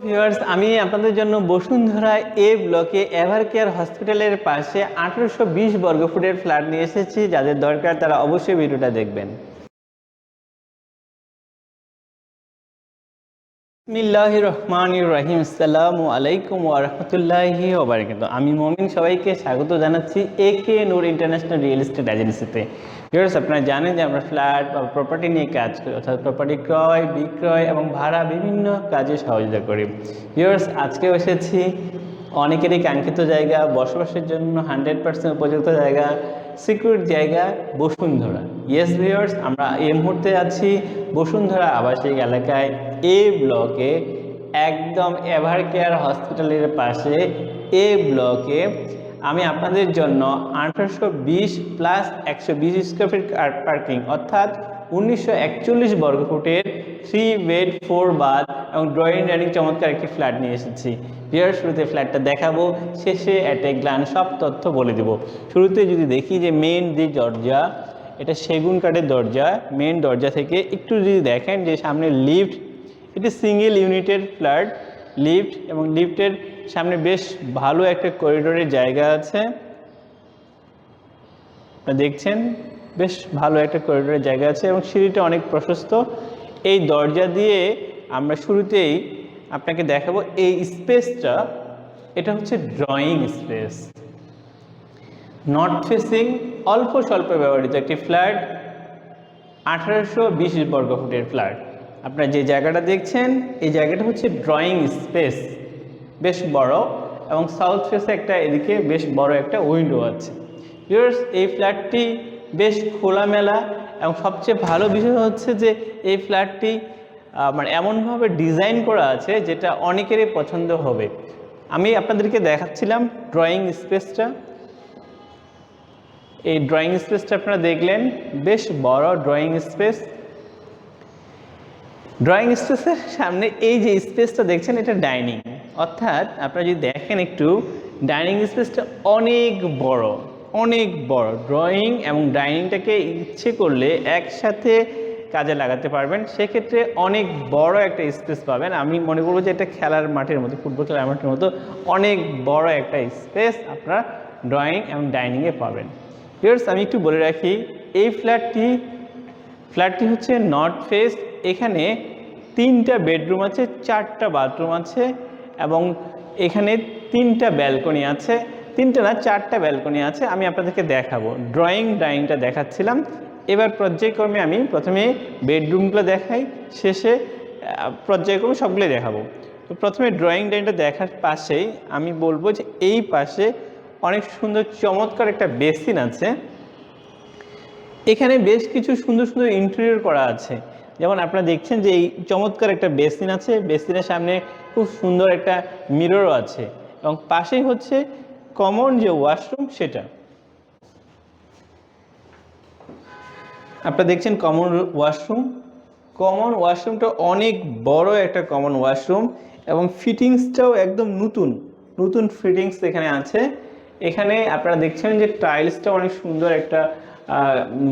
Viewers, আমি আপনাদের জন্য বসুন্ধরা এ ব্লকে এভার কেয়ার হসপিটালের পাশে আঠেরোশো বিশ বর্গফুটের ফ্ল্যাট নিয়ে এসেছি। যাদের দরকার তারা অবশ্যই ভিডিওটা দেখবেন। বিসমিল্লাহ রহমান রহিম। সালামু আলাইকুম ওরহমতুল্লাহি ওবরাকাতুহু আমি মমিন, সবাইকে স্বাগত জানাচ্ছি A K Noor international real estate এজেন্সিতে। ভিউয়ার্স আপনারা জানেন যে আমরা ফ্ল্যাট বা প্রপার্টি নিয়ে কাজ করি, অর্থাৎ প্রপার্টি ক্রয়, বিক্রয় এবং ভাড়া বিভিন্ন কাজে সহযোগিতা করি। ভিউয়ার্স আজকেও এসেছি। অনেকেরই কাঙ্ক্ষিত জায়গা, বসবাসের জন্য হান্ড্রেড পার্সেন্ট উপযুক্ত জায়গা সিকিউর জায়গা বসুন্ধরা। ইয়েস ভিউয়ার্স আমরা এই মুহূর্তে আছি বসুন্ধরা আবাসিক এলাকায়। এ ব্লকে, একদম এভার কেয়ার হসপিটালের পাশে এ ব্লকে আমি আপনাদের জন্য আঠারোশো বিশ প্লাস একশো বিশ স্কোয়ার ফিট পার্কিং অর্থাৎ উনিশশো একচল্লিশ বর্গফুটের থ্রি বেড ফোর বাথ এবং ড্রয়িং ডাইনিং চমৎকার একটি ফ্ল্যাট নিয়ে এসেছি। বিয়ার শুরুতে ফ্ল্যাটটা দেখাবো, শেষে অ্যাট এ গ্লান সব তথ্য বলে দেব। শুরুতে যদি দেখি যে মেন যে দরজা, এটা সেগুন কাঠের দরজা মেন দরজা থেকে একটু যদি দেখেন যে সামনে লিফট এটি সিঙ্গেল ইউনিটের ফ্ল্যাট লিফট এবং লিফটের সামনে বেশ ভালো একটা করিডোরের জায়গা আছে। দেখছেন, বেশ ভালো একটা করিডোরের জায়গা আছে এবং সিঁড়িটা অনেক প্রশস্ত। এই দরজা দিয়ে আমরা শুরুতেই আপনাকে দেখাবো এই স্পেসটা, এটা হচ্ছে ড্রয়িং স্পেস নর্থ ফেসিং অল্প স্বল্প ব্যবহৃত একটি ফ্ল্যাট আঠারোশো বিশ বর্গ ফুটের ফ্ল্যাট আপনারা যে জায়গাটা দেখছেন, এই জায়গাটা হচ্ছে ড্রয়িং স্পেস বেশ বড় এবং সাউথ ফেসে একটা এদিকে বেশ বড় একটা উইন্ডো আছে। ভিউয়ার্স এই ফ্ল্যাটটি বেশ খোলামেলা এবং সবচেয়ে ভালো বিষয় হচ্ছে যে এই ফ্ল্যাটটি মানে এমনভাবে ডিজাইন করা আছে যেটা অনেকেরই পছন্দ হবে। আমি আপনাদেরকে দেখাচ্ছিলাম ড্রয়িং স্পেসটা এই ড্রয়িং স্পেসটা আপনারা দেখলেন, বেশ বড় ড্রয়িং স্পেস ড্রয়িং স্পেসের সামনে এই যে স্পেসটা দেখছেন, এটা ডাইনিং অর্থাৎ আপনারা যদি দেখেন একটু ডাইনিং স্পেসটা অনেক বড় অনেক বড়। ড্রয়িং এবং ডাইনিংটাকে ইচ্ছে করলে একসাথে কাজে লাগাতে পারবেন। সেক্ষেত্রে অনেক বড় একটা স্পেস পাবেন। আমি মনে করব যে এটা খেলার মাঠের মতো, ফুটবল খেলার মাঠের মতো অনেক বড় একটা স্পেস আপনারা ড্রয়িং এবং ডাইনিংয়ে পাবেন। ভিউয়ার্স আমি একটু বলে রাখি, এই ফ্ল্যাটটি ফ্ল্যাটটি হচ্ছে নর্থ ফেস এখানে তিনটা বেডরুম আছে, চারটা বাথরুম আছে এবং এখানে তিনটা ব্যালকনি আছে। তিনটা না, চারটা ব্যালকনি আছে। আমি আপনাদেরকে দেখাবো। ড্রয়িং ডাইনিংটা দেখাচ্ছিলাম। এবার পর্যায়ক্রমে আমি প্রথমে বেডরুমগুলো দেখাই, শেষে পর্যায়ক্রমে সবগুলোই দেখাবো। তো প্রথমে ড্রয়িং ডাইনিংটা দেখার পাশেই আমি বলব যে এই পাশে অনেক সুন্দর চমৎকার একটা বেসিন আছে। এখানে বেশ কিছু সুন্দর সুন্দর ইন্টেরিয়র করা আছে। যেমন আপনারা দেখছেন যে এই চমৎকার একটা বেসিন আছে, বেসিনের সামনে খুব সুন্দর একটা মিররও আছে। এবং পাশেই হচ্ছে কমন যে ওয়াশরুম সেটা। আপনারা দেখছেন কমন ওয়াশরুম কমন ওয়াশরুমটা অনেক বড় একটা কমন ওয়াশরুম এবং ফিটিংসটাও একদম নতুন। নতুন ফিটিংস এখানে আছে। এখানে আপনারা দেখছেন যে টাইলসটা অনেক সুন্দর একটা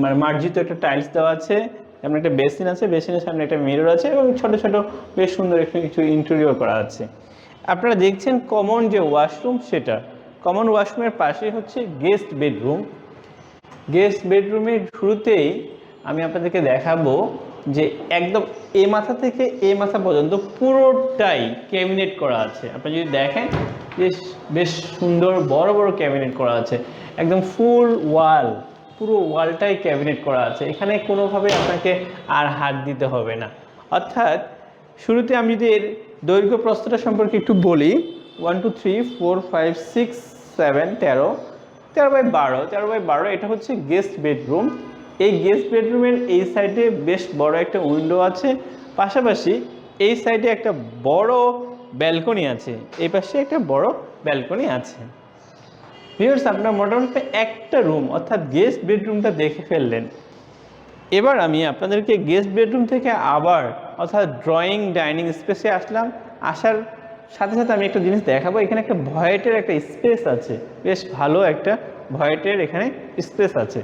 মানে মার্জিত একটা টাইলস দেওয়া আছে। যেমন একটা বেসিন আছে বেসিনের সামনে একটা মিরর আছে এবং ছোট ছোট বেশ সুন্দর একটু, কিছু ইন্টেরিয়র করা আছে। আপনারা দেখছেন কমন যে ওয়াশরুম সেটা। কমন ওয়াশরুমের পাশেই হচ্ছে গেস্ট বেডরুম গেস্ট বেডরুমের শুরুতেই আমি আপনাদেরকে দেখাবো যে একদম এ মাথা থেকে এ মাথা পর্যন্ত পুরোটাই ক্যাবিনেট করা আছে। আপনি যদি দেখেন, বেশ বেশ সুন্দর, বড় বড় ক্যাবিনেট করা আছে। একদম ফুল ওয়াল পুরো ওয়ালটাই ক্যাবিনেট করা আছে। এখানে কোনোভাবে আপনাকে আর হাত দিতে হবে না। অর্থাৎ, শুরুতে আমি যদি এর দৈর্ঘ্য প্রস্তটা সম্পর্কে একটু বলি one two three four five six seven তেরো তেরো বাই বারো, তেরো বাই বারো, এটা হচ্ছে গেস্ট বেডরুম এই গেস্ট বেডরুমের এই সাইডে বেশ বড় একটা উইন্ডো আছে, পাশাপাশি এই সাইডে একটা বড় ব্যালকনি আছে, এই পাশে একটা বড় ব্যালকনি আছে। ভিউয়ার্স, আপনার মোটামুটি একটা রুম, অর্থাৎ গেস্ট বেডরুমটা দেখে ফেললেন। এবার আমি আপনাদেরকে গেস্ট বেডরুম থেকে আবার, অর্থাৎ ড্রয়িং, ডাইনিং স্পেসে আসলাম। আসার সাথে সাথে আমি একটা জিনিস দেখাবো, এখানে একটা ভয়েটের একটা স্পেস আছে, বেশ ভালো একটা ভয়েটের এখানে স্পেস আছে।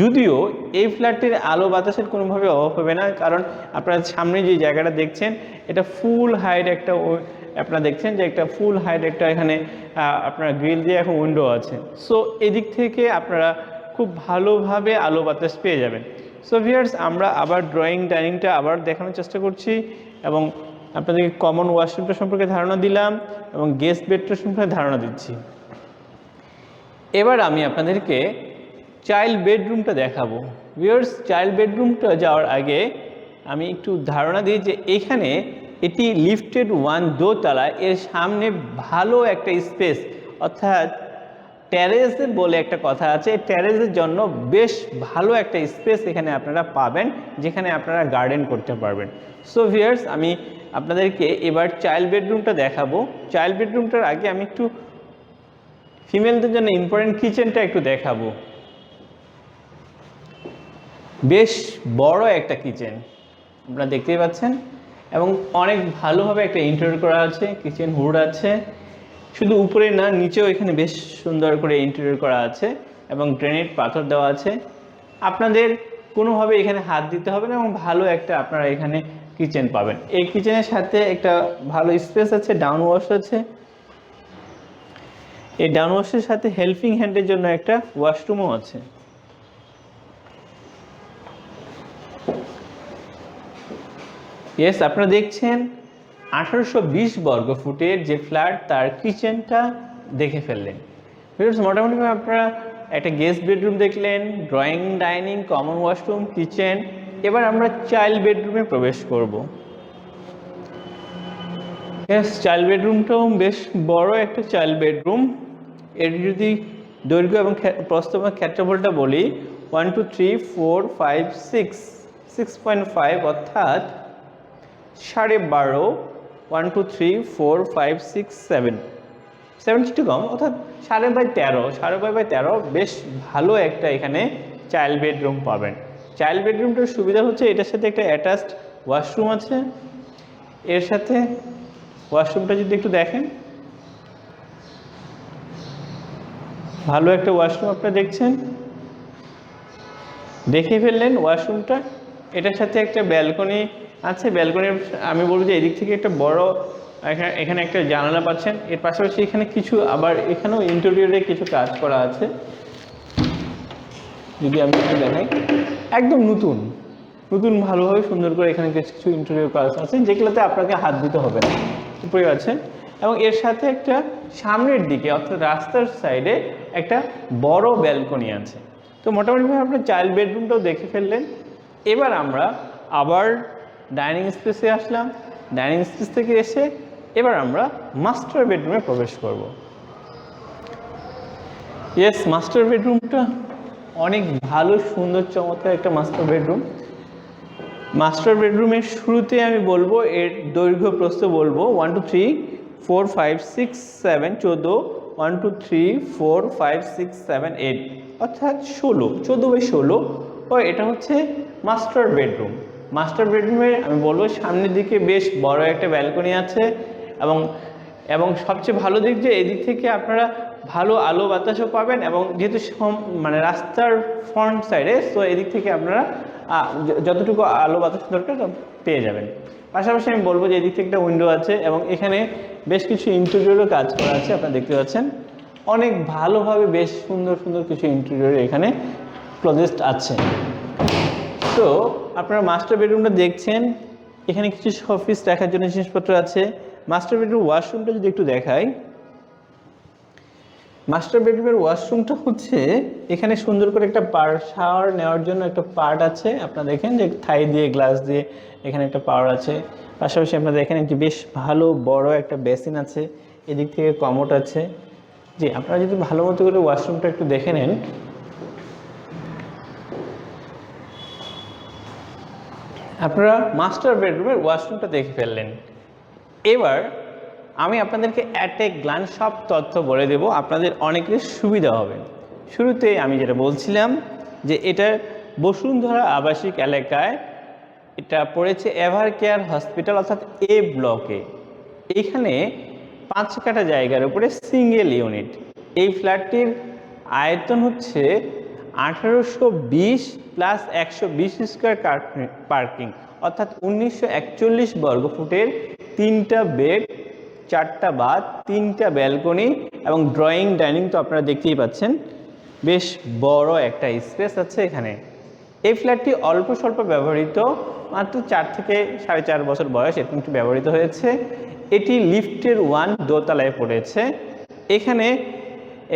যদিও এই ফ্ল্যাটটির আলো বাতাসের কোনোভাবে অভাব হবে না, কারণ আপনারা সামনে যে জায়গাটা দেখছেন, এটা ফুল হাইট একটা আপনারা দেখছেন যে একটা ফুল হাইট একটা এখানে আপনার গ্রিল দিয়ে এখন উইন্ডো আছে। সো এদিক থেকে আপনারা খুব ভালোভাবে আলো বাতাস পেয়ে যাবেন। সো ভিয়ার্স আমরা আবার ড্রয়িং ডাইনিংটা আবার দেখানোর চেষ্টা করছি এবং আপনাদেরকে কমন ওয়াশরুমটা সম্পর্কে ধারণা দিলাম এবং গেস্ট বেডটা সম্পর্কে ধারণা দিচ্ছি। এবার আমি আপনাদেরকে চাইল্ড বেডরুমটা দেখাবো। ভিউয়ার্স চাইল্ড বেডরুমটা যাওয়ার আগে আমি একটু ধারণা দিই যে এখানে এটি লিফটেড ওয়ান দোতলা, এর সামনে ভালো একটা স্পেস অর্থাৎ ট্যারেস বলে একটা কথা আছে ট্যারেসের জন্য বেশ ভালো একটা স্পেস এখানে আপনারা পাবেন, যেখানে আপনারা গার্ডেন করতে পারবেন। সো ভিয়ার্স আমি আপনাদেরকে এবার চাইল্ড বেডরুমটা দেখাবো। চাইল্ড বেডরুমটার আগে আমি একটু ফিমেলদের জন্য ইম্পর্টেন্ট কিচেনটা একটু দেখাবো। বেশ বড় একটা কিচেন, আপনারা দেখতেই পাচ্ছেন। এবং অনেক ভালোভাবে একটা ইন্টারিয়র করা আছে কিচেন হুড আছে। শুধু উপরে না, নিচেও এখানে বেশ সুন্দর করে ইন্টেরিয়র করা আছে এবং গ্রেনাইট পাথর দেওয়া আছে। আপনাদের কোনোভাবে এখানে হাত দিতে হবে না এবং ভালো একটা আপনারা এখানে কিচেন পাবেন। এই কিচেনের সাথে একটা ভালো স্পেস আছে ডাউন ওয়াশ আছে। এই ডাউন ওয়াশের সাথে হেল্পিং হ্যান্ডের জন্য একটা ওয়াশরুমও আছে। ইয়েস আপনারা দেখছেন আঠারোশো বিশ বর্গ ফুটের যে ফ্ল্যাট, তার কিচেনটা দেখে ফেললেন। ভিউয়ার্স মোটামুটি আপনারা একটা গেস্ট বেডরুম দেখলেন drawing dining common washroom kitchen এবার আমরা চাইল্ড বেডরুমে প্রবেশ করব। ইয়েস চাইল্ড বেডরুমটাও বেশ বড় একটা চাইল্ড বেডরুম এর যদি দৈর্ঘ্য এবং প্রস্থ ক্ষেত্রফলটা বলি one two three four five six six point five অর্থাৎ সাড়ে বারো one two three four five six seven seven একটু কম, অর্থাৎ সাড়ে বাই তেরো, সাড়ে বাই বাই তেরো, বেশ ভালো একটা এখানে চাইল্ড বেডরুম পাবেন। চাইল্ড বেডরুমটার সুবিধা হচ্ছে এটার সাথে একটা অ্যাটাচড ওয়াশরুম আছে। এর সাথে ওয়াশরুমটা যদি একটু দেখেন। ভালো একটা ওয়াশরুম আপনারা দেখছেন। দেখে ফেললেন ওয়াশরুমটা এটার সাথে একটা ব্যালকনি আছে ব্যালকনির আমি বলব যে এদিক থেকে একটা বড় এখানে একটা জানালা পাচ্ছেন। এর পাশাপাশি এখানে কিছু, আবার এখানেও ইন্টেরিয়রে কিছু কাজ করা আছে। যদি আমি একটু দেখাই। একদম নতুন। নতুন, ভালোভাবে সুন্দর করে এখানে কিছু ইন্টেরিয়র কাজ আছে, যেগুলোতে আপনাকে হাত দিতে হবে না। উপরে আছে এবং এর সাথে একটা সামনের দিকে, অর্থাৎ রাস্তার সাইডে একটা বড় ব্যালকনি আছে। তো মোটামুটিভাবে আপনার চাইল্ড বেডরুমটাও দেখে ফেললেন। এবার আমরা আবার ডাইনিং স্পেসে আসলাম। ডাইনিং স্পেস থেকে এসে এবার আমরা মাস্টার বেডরুমে প্রবেশ করব। ইয়েস মাস্টার বেডরুমটা অনেক ভালো, সুন্দর, চমৎকার একটা মাস্টার বেডরুম। মাস্টার বেডরুমের শুরুতে আমি বলব, এর দৈর্ঘ্য প্রস্থ বলব one two three four five six seven চোদ্দ one two three four five six seven eight অর্থাৎ ষোলো, চোদ্দ বাই ষোলো। ও, এটা হচ্ছে মাস্টার বেডরুম। মাস্টার বেডরুমের আমি বলব সামনের দিকে বেশ বড় একটা ব্যালকনি আছে এবং এবং সবচেয়ে ভালো দিক যে এদিক থেকে আপনারা ভালো আলো বাতাসও পাবেন এবং যেহেতু মানে রাস্তার ফ্রন্ট সাইডে তো এদিক থেকে আপনারা যতটুকু আলো বাতাস দরকার পেয়ে যাবেন। পাশাপাশি আমি বলব যে এদিক থেকে একটা উইন্ডো আছে এবং এখানে বেশ কিছু ইন্টেরিয়রও কাজ করা আছে, আপনারা দেখতে পাচ্ছেন। অনেক ভালোভাবে বেশ সুন্দর সুন্দর কিছু ইন্টেরিয়র এখানে প্রজেক্ট আছে। তো আপনারা মাস্টার বেডরুমটা দেখছেন। এখানে কিছু অফিস রাখার জন্য জিনিসপত্র আছে। মাস্টার বেডরুম ওয়াশরুমটা যদি একটু দেখাই। মাস্টার বেডরুমের ওয়াশরুমটা হচ্ছে, এখানে সুন্দর করে একটা পার শাওয়ার নেওয়ার জন্য একটা পার্ট আছে। আপনারা দেখেন যে থাই দিয়ে গ্লাস দিয়ে এখানে একটা পাওয়ার আছে। পাশাপাশি আপনারা দেখেন একটি বেশ ভালো, বড় একটা বেসিন আছে। এদিক থেকে কমোট আছে। জি, আপনারা যদি ভালো মতো করে ওয়াশরুমটা একটু দেখে নেন আপনারা মাস্টার বেডরুমের ওয়াশরুমটা দেখে ফেললেন। এবার আমি আপনাদেরকে অ্যাট এ গ্লান্স সব তথ্য বলে দেব, আপনাদের অনেকের সুবিধা হবে। শুরুতে আমি যেটা বলছিলাম যে এটা বসুন্ধরা আবাসিক এলাকায় এটা পড়েছে এভার কেয়ার হসপিটাল অর্থাৎ এ ব্লকে এখানে পাঁচ কাটা জায়গার উপরে সিঙ্গেল ইউনিট এই ফ্ল্যাটটির আয়তন হচ্ছে আঠারোশো বিশ প্লাস একশো বিশ স্কোয়ার পার্কিং অর্থাৎ উনিশশো একচল্লিশ বর্গ ফুটের তিনটা বেড চারটা বাথ তিনটা ব্যালকনি এবং ড্রয়িং ডাইনিং তো আপনারা দেখতেই পাচ্ছেন। বেশ বড় একটা স্পেস আছে এখানে। এই ফ্ল্যাটটি অল্প স্বল্প ব্যবহৃত, মাত্র চার থেকে সাড়ে চার বছর বয়স এরকম একটু ব্যবহৃত হয়েছে। এটি লিফটের ওয়ান দোতলায় পড়েছে। এখানে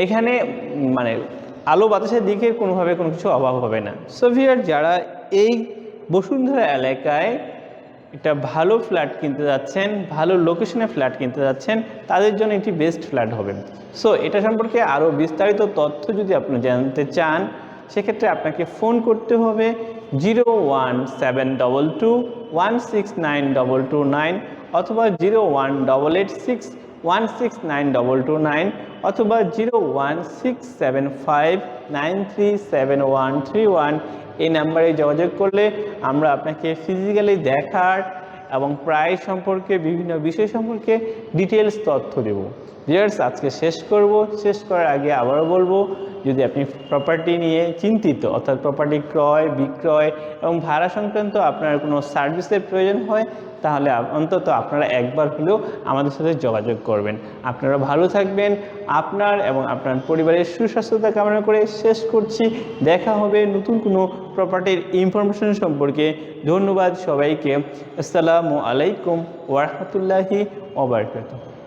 এখানে মানে আলো বাতাসের দিকে কোনোভাবে কোনো কিছু অভাব হবে না। সোভিয়ার যারা এই বসুন্ধরা এলাকায় একটা ভালো ফ্ল্যাট কিনতে যাচ্ছেন, ভালো লোকেশনে ফ্ল্যাট কিনতে যাচ্ছেন, তাদের জন্য এটি বেস্ট ফ্ল্যাট হবে। সো এটা সম্পর্কে আরও বিস্তারিত তথ্য যদি আপনি জানতে চান, সেক্ষেত্রে আপনাকে ফোন করতে হবে zero one seven double two one six nine double two nine অথবা zero one double eight six one six nine double two nine অথবা zero one six seven five nine three seven one three one এই নাম্বারে যোগাযোগ করলে আমরা আপনাকে physically দেখার এবং প্রাইস সম্পর্কে বিভিন্ন বিষয় সম্পর্কে ডিটেলস তথ্য দেব। ভিউয়ার্স আজকে শেষ করব। শেষ করার আগে আবারও বলব, যদি আপনি প্রপার্টি নিয়ে চিন্তিত, অর্থাৎ প্রপার্টি ক্রয়, বিক্রয় এবং ভাড়া সংক্রান্ত আপনার কোনো সার্ভিসের প্রয়োজন হয় তাহলে অন্তত আপনারা একবার হলেও আমাদের সাথে যোগাযোগ করবেন। আপনারা ভালো থাকবেন, আপনার এবং আপনার পরিবারের সুস্বাস্থ্যতা কামনা করে শেষ করছি। দেখা হবে নতুন কোনো প্রপার্টির ইনফরমেশন সম্পর্কে। ধন্যবাদ সবাইকে। আসসালামু আলাইকুম ওরহমতুল্লাহি ওবরকাতুহ